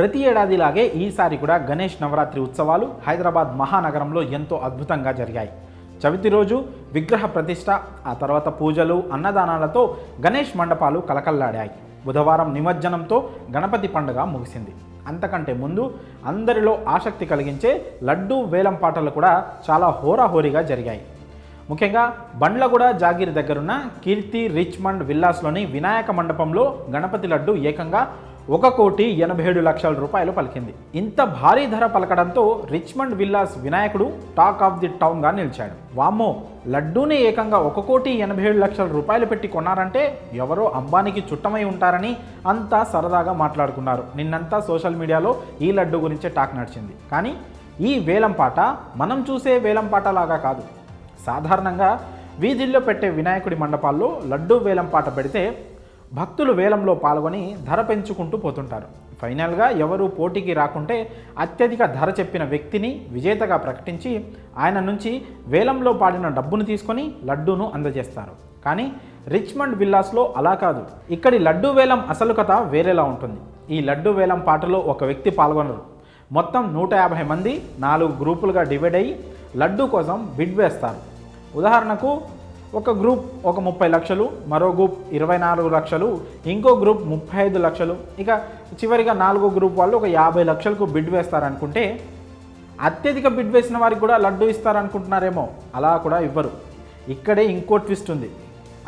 ప్రతి ఏడాదిలాగే ఈసారి కూడా గణేష్ నవరాత్రి ఉత్సవాలు హైదరాబాద్ మహానగరంలో ఎంతో అద్భుతంగా జరిగాయి. చవితి రోజు విగ్రహ ప్రతిష్ట ఆ తర్వాత పూజలు అన్నదానాలతో గణేష్ మండపాలు కలకల్లాడాయి. బుధవారం నిమజ్జనంతో గణపతి పండుగ ముగిసింది. అంతకంటే ముందు అందరిలో ఆసక్తి కలిగించే లడ్డూ వేలం పాటలు కూడా చాలా హోరాహోరీగా జరిగాయి. ముఖ్యంగా బండ్లగూడ జాగీర్ దగ్గరున్న కీర్తి రిచ్మండ్ విల్లాస్లోని వినాయక మండపంలో గణపతి లడ్డు ఏకంగా ఒక కోటి ఎనభై ఏడు లక్షల రూపాయలు పలికింది. ఇంత భారీ ధర పలకడంతో రిచ్మండ్ విల్లాస్ వినాయకుడు టాక్ ఆఫ్ ది టౌన్గా నిలిచాడు. వామ్మో లడ్డూని ఏకంగా ఒక కోటి ఎనభై ఏడు లక్షల రూపాయలు పెట్టి కొన్నారంటే ఎవరో అంబానికి చుట్టమై ఉంటారని అంతా సరదాగా మాట్లాడుకున్నారు. నిన్నంతా సోషల్ మీడియాలో ఈ లడ్డు గురించే టాక్ నడిచింది. కానీ ఈ వేలంపాట మనం చూసే వేలంపాట లాగా కాదు. సాధారణంగా వీధుల్లో పెట్టే వినాయకుడి మండపాల్లో లడ్డూ వేలంపాట పెడితే భక్తులు వేలంలో పాల్గొని ధర పెంచుకుంటూ పోతుంటారు. ఫైనల్గా ఎవరు పోటీకి రాకుంటే అత్యధిక ధర చెప్పిన వ్యక్తిని విజేతగా ప్రకటించి ఆయన నుంచి వేలంలో పాడిన డబ్బును తీసుకొని లడ్డూను అందజేస్తారు. కానీ రిచ్మండ్ విల్లాస్లో అలా కాదు. ఇక్కడి లడ్డూ వేలం అసలు కథ వేరేలా ఉంటుంది. ఈ లడ్డూ వేలం పాటలో ఒక వ్యక్తి పాల్గొనరు. మొత్తం నూట యాభై మంది నాలుగు గ్రూపులుగా డివైడ్ అయ్యి లడ్డూ కోసం బిడ్ వేస్తారు. ఉదాహరణకు ఒక గ్రూప్ ఒక ముప్పై లక్షలు మరో గ్రూప్ ఇరవై నాలుగు లక్షలు ఇంకో గ్రూప్ ముప్పై ఐదు లక్షలు. ఇక చివరిగా నాలుగో గ్రూప్ వాళ్ళు ఒక యాభై లక్షలకు బిడ్ వేస్తారనుకుంటే అత్యధిక బిడ్ వేసిన వారికి కూడా లడ్డు ఇస్తారనుకుంటున్నారేమో. అలా కూడా ఇవ్వరు. ఇక్కడే ఇంకో ట్విస్ట్ ఉంది.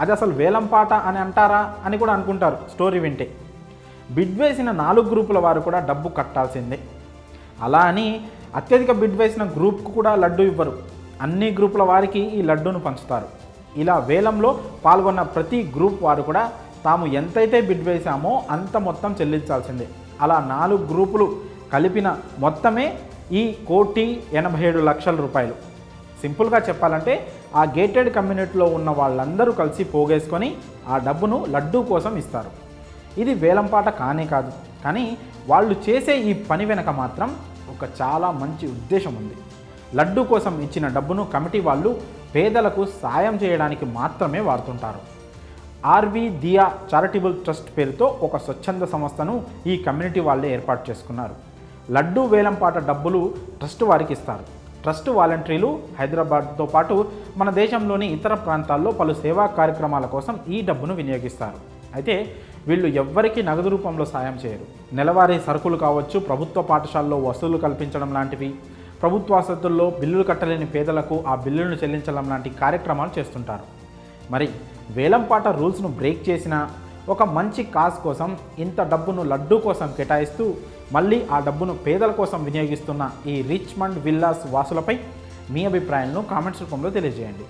అది అసలు వేలం పాట అని అంటారా అని కూడా అనుకుంటారు స్టోరీ వింటే. బిడ్ వేసిన నాలుగు గ్రూపుల వారు కూడా డబ్బు కట్టాల్సిందే. అలా అని అత్యధిక బిడ్ వేసిన గ్రూప్కు కూడా లడ్డు ఇవ్వరు. అన్ని గ్రూపుల వారికి ఈ లడ్డూను పంచుతారు. ఇలా వేలంలో పాల్గొన్న ప్రతి గ్రూప్ వారు కూడా తాము ఎంతైతే బిడ్ వేశామో అంత మొత్తం చెల్లించాల్సిందే. అలా నాలుగు గ్రూపులు కలిపిన మొత్తమే ఈ కోటి ఎనభై ఏడు లక్షల రూపాయలు. సింపుల్గా చెప్పాలంటే ఆ గేటెడ్ కమ్యూనిటీలో ఉన్న వాళ్ళందరూ కలిసి పోగేసుకొని ఆ డబ్బును లడ్డూ కోసం ఇస్తారు. ఇది వేలంపాట కానే కాదు. కానీ వాళ్ళు చేసే ఈ పని వెనక మాత్రం ఒక చాలా మంచి ఉద్దేశం ఉంది. లడ్డు కోసం ఇచ్చిన డబ్బును కమిటీ వాళ్ళు పేదలకు సాయం చేయడానికి మాత్రమే వాడుతుంటారు. ఆర్వి దియా చారిటబుల్ ట్రస్ట్ పేరుతో ఒక స్వచ్ఛంద సంస్థను ఈ కమ్యూనిటీ వాళ్ళే ఏర్పాటు చేసుకున్నారు. లడ్డూ వేలంపాట డబ్బులు ట్రస్ట్ వారికి ఇస్తారు. ట్రస్ట్ వాలంటీర్లు హైదరాబాద్తో పాటు మన దేశంలోని ఇతర ప్రాంతాల్లో పలు సేవా కార్యక్రమాల కోసం ఈ డబ్బును వినియోగిస్తారు. అయితే వీళ్ళు ఎవ్వరికీ నగదు రూపంలో సాయం చేయరు. నెలవారీ సరుకులు కావచ్చు ప్రభుత్వ పాఠశాలలో వసూలు కల్పించడం లాంటివి. ప్రభుత్వ వసతుల్లో బిల్లులు కట్టలేని పేదలకు ఆ బిల్లులను చెల్లించడం లాంటి కార్యక్రమాలు చేస్తుంటారు. మరి వేలంపాట రూల్స్ను బ్రేక్ చేసిన ఒక మంచి కాజ్ కోసం ఇంత డబ్బును లడ్డూ కోసం కేటాయిస్తూ మళ్ళీ ఆ డబ్బును పేదల కోసం వినియోగిస్తున్న ఈ రిచ్మండ్ విల్లాస్ వాసులపై మీ అభిప్రాయాలను కామెంట్స్ రూపంలో తెలియజేయండి.